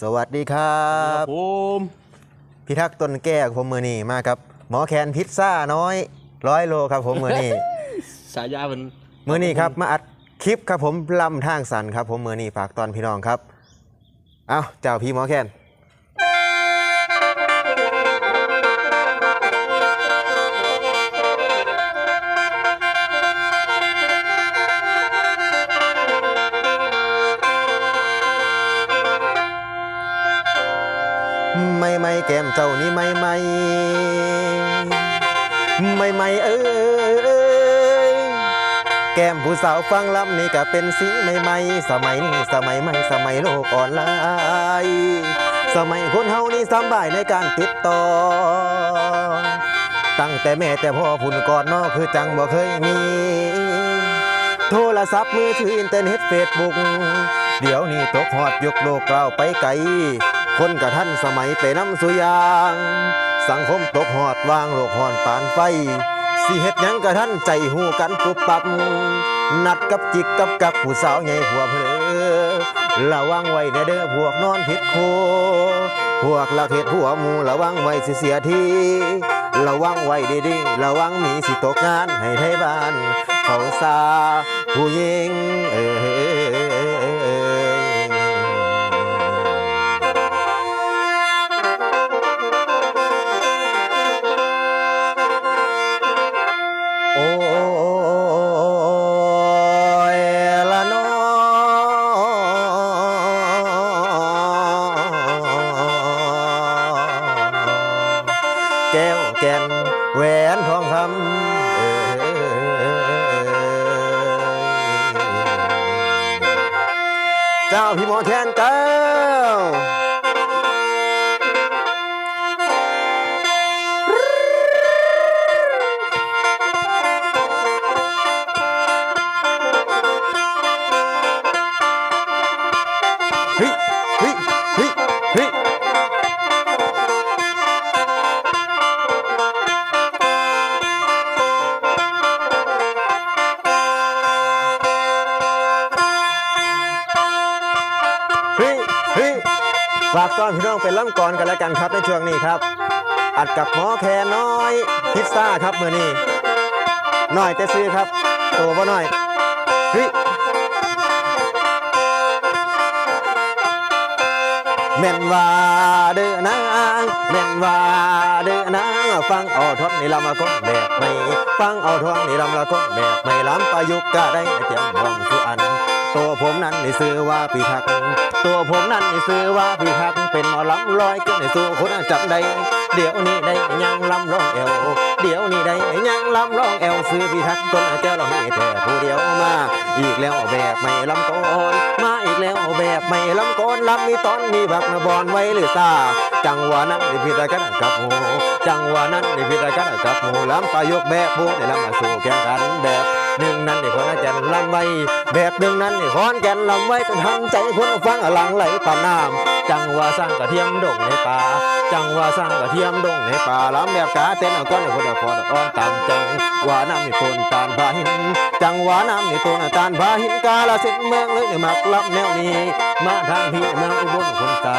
สวัสดีครับผมพิทักษ์ต้นแก้วผมมือนี่มาครับหมอแคนพิซซ่าน้อยร้อยโลครับผมมือนี่สายามันมือนี่ครับมาอัดคลิปครับผมลำทางสันครับผมมือนี่ฝากตอนพี่น้องครับ เอาเจ้าพี่หมอแคน ไม่ไม่แก้มเจ้านี่ไม่ไม่ไม่ไม่เอ้ยแก้มผู้สาวฟังลำนี่ก็เป็นสีใหม่ๆสมัยนี้สมัยใหม่สมัยโลกออนไลน์สมัยคนเฮานี่สบายในการติดต่อ ตั้งแต่แม่แต่พ่อพุ่นก่อนนอคือจังบ่เคยมี โทรศัพท์มือถืออินเทอร์เน็ตเฟซบุ๊กเดี๋ยวนี้ตกฮอดยกโลกกล่าวไปไกล คนกับท่านสมัยไปน้ำสุยาง สังคมตกฮอดวางโลกหอนปานไฟสิเฮ็ดยังกับท่านใจหูกันปุบปับนัดกับจิกกับกับผู้สาวใหญ่ผัวเพลอระวังไว้แน่เด้อพวกนอนผิดโค พวกลักเห็ดหัวหมูระวังไว้สิเสียทีระวังไว้ดีๆระวังมีสิตกงานให้ไทยบ้าน เขาซาผู้หญิงเอ้ย แหวนทองคำเอ่ยเจ้าพี่หมอแทนเจ้า ฝากตอนพี่น้องเป็นล่ำก่อนกันแล้วกันครับในช่วงนี้ครับ อัดกับหมอแคนน้อยพิซซ่าครับเมื่อนี้น้อยแต่ซื้อครับโตบ่น้อยเฮ้ยแม่นว่าเด้อนางแม่นว่าเด้อนางฟังเอาทอนนี่ลำละก็แบบไม่ฟังเอาทอนนี่ลำละก็แบบไม่ล้ำประยุกต์ก็ได้เตรียมหวังสุอัน ตัวผมนั้นในซื้อว่าพี่ทัก ตัวผมนั้นในซื้อว่าพี่ทัก เป็นหมอลำลอยก็ในสู้คนจับได้ เดี๋ยวนี้ได้ยังลำร้องเอว เดี๋ยวนี้ได้ยังลำร้องเอวซื้อพี่ทักต้นแก้วเราให้แต่ผู้เดียวมา อีกแล้วแบบไม่ลำต้นมาอีกแล้วแบบไม่ลำก่ อนลำมีตอนมีบักมาบอนไว้หรือซาจังหวะนั้นได้พิดกันกับหมูจังหวะนั้นได้พิดกันกับหมูลำประยกแบบบูได้ลำมาสู่แข่งกันแบบหนึ่งนั้นได้คนอาจารย์ลำไว้แบบหนึ่งนั้นได้คอนแกนลำไว้ต้องทำใจคนฟังหลังไหลปานน้ำจังหวะสร้างกระเทียมดงในป่าจังหวะสร้างกระเทียมดงในป่าลำแบบกาเต้นก้อนคนเอาพอดอ่อนตามจังหว่าน้ำมีปนตานพาหิน จังหวะน้ำนี่ตัวน้ำตาลพาหินกาลสินเมืองเลยเนี่ยมักลับแนวนี้มาทางพี่เมืองอุบลคนตา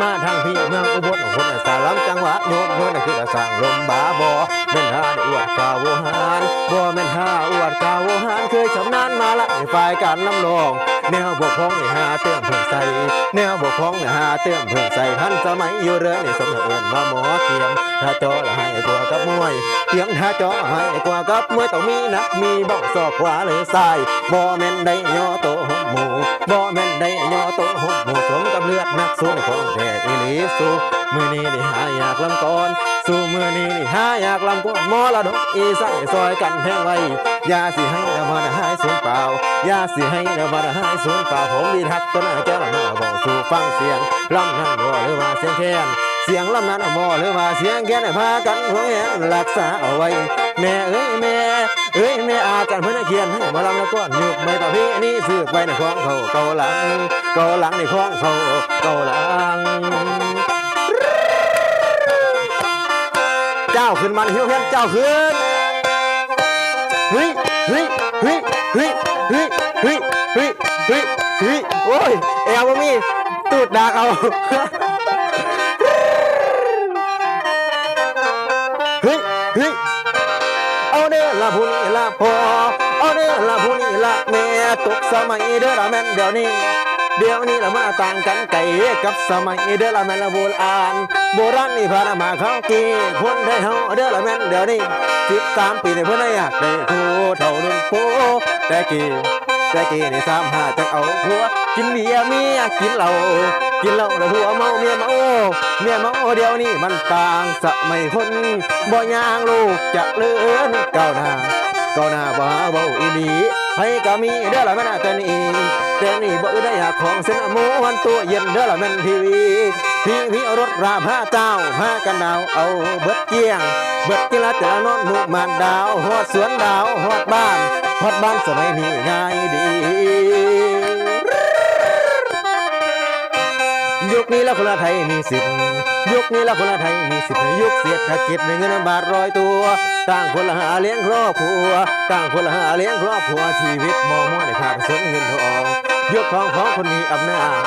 มาทางพี่เมืองอุบลคนสาลำจังหวะโยนโยนนั่นคือสร้างลมบาบอแม่นหาอวดกาวหานบ่แม่นหาอวดกาวหานเคย ชำนาญมาละในฝ่ายการลำลองแนวบกพร่องนี่หาเติมเพิ่งใส่แนวบกพร่องนี่หาเติมเพิ่งใส่ท่านสมัยอยู่เรือนี่สมเอิญว่าหมอเทียมถ้าจอละให้กว่ากับมวยเสียงถ้าจอให้กว่ากับมวยต้องมีนักมีบองศอกขวาหรือซ้ายบ่แม่นได้ย่อโตหกหมูบ่แม่นได้ย่อโตหกหมูสมกับเลือดนักสู้ในของแท้อีลีสู้มือนี้นี่หาอยากลำก่อน สู้มือนี้นี่หาอยากลำก่อนมอละดกอีใส่ซอยกันแพงไว้ยาสิให้เดามาหายสูญเปล่ายาสิให้เดามาหายสูญเปล่าผมดีทักต้นหน้าแก้วละมาบอกสู่ฟังเสียงลำนั้นบ่หรือว่าเสียงแค้นเสียงลำนั้นบ่หรือว่าเสียงแค้นให้พากันห่วงแหนรักษาเอาไว้แม่เอ้ยแม่เอ้ยแม่อาจารย์เพิ่นให้เขียนให้มาลำแล้วก็ยุกไม่ต่อพี่นี่สืบไว้ในของเขาเกาหลังเกาหลังในของเขาเกาหลัง เจ้าขึ้นมันหิวเพื่อนเจ้าขึ้นเฮ้ยเฮ้ยเฮ้ยเฮ้ยเฮ้ยเฮ้ยเฮ้ยเฮ้ยเฮ้ยโอ้ยแอลบ่มีตูตูดดากเอาเฮ้ยเฮ้ยเอาเด้อละผู้นี้ละพอเอาเด้อละผู้นี้ละแม่ตกสมัยเด้อละแม่นเดี๋ยวนี้ เดี๋ยวนี้ละมันต่างกันไกลกับสมัยเด้อละแม่นละโบราณโบราณนี่พานมาเขากีคนได้เฮาเด้อละแม่นเดี๋ยวนี้สิบสามปีในเพื่อนได้อยากได้ทูเท่านุ่นโพแต่กี้แต่กี้นี่สามห้าจะเอาผัวกินเบียร์เมียกินเหล้ากินเหล้าแล้วผัวเมาเมียเมาเมียเมาเดี๋ยวนี้มันต่างสมัยคนบ่ยางลูกจะเลื่อนก้าวหน้าก็น่าบ่าเบาอีหลี ให้ก็มีเด้อละแม่นแต่นี่แต่นี่บ่ได้อยากของเส้นหมูวันตัวเย็นเด้อละแม่นทีวีทีวีเอารถราผ้าเจ้าผ้ากันดาวเอาเบิดเกี้ยง เบิดกีฬาจะนอนหนุมานดาวหอดสวนดาวหอดบ้านหอดบ้านสมัยนี้ง่ายดี ยุคนี้แล้วคนละไทยมีสิทธิ์ยุคนี้แล้วคนละไทยมีสิทธิ์ยุคเศรษฐกิจในเงินบาทร้อยตัว ต่างคนละหาเลี้ยงครอบครัว ต่างคนละหาเลี้ยงครอบครัวชีวิตมองมัวในขาดสนเงินทองยุคทองของคนมีอำนาจ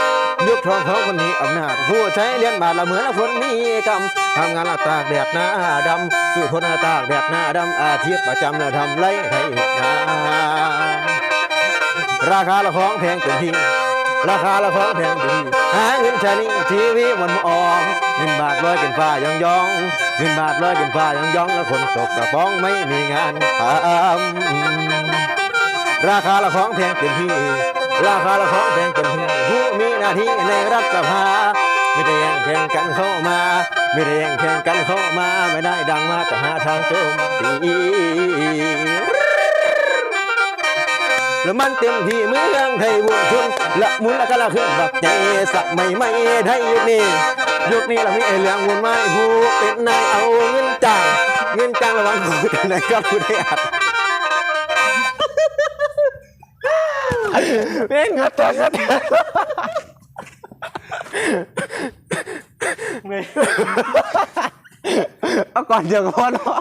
ยุคทองของคนมีอำนาจผู้ใช้เลี้ยงบาทละเหมือนคนมีกรรมทำงานละตากแดดหน้าดำสู้คนละตากแดดหน้าดำอาชีพประจำละทำไรไทยนาราคาละของแพงเต็มที่ ราคาละของแพงเต็มที่หาเงินชานี้ชีวิตมันออมเงินบาทลอยกันฟ้ายองยองเงินบาทลอยกันฟ้ายองยองแล้วคนตกกระป๋องไม่มีงานทำราคาละของแพงเต็มที่ ราคาละของแพงเต็มที่ผู้มีหน้าที่ในรัฐสภาไม่ได้แย่งแข่งกันเข้ามา ไม่ได้แย่งแข่งกันเข้ามา ไม่ได้ดังมาจะหาทางโจมตี แล้วมันเต็มที่เมืองไทยบุญชนละมุนละกะละเครื่องบักใจสักไม่ไม่ไทยยุคนี้ยุคนี้เรามีไอ้เหลืองมุนไม้ผู้เป็นนายเอาเงินจ้างเงินจ้างระวังกูแต่ไหนก็ผู้ได้อัดเม่งเงินตัวเงินเอาก่อนเดี๋ยวก่อนเนาะ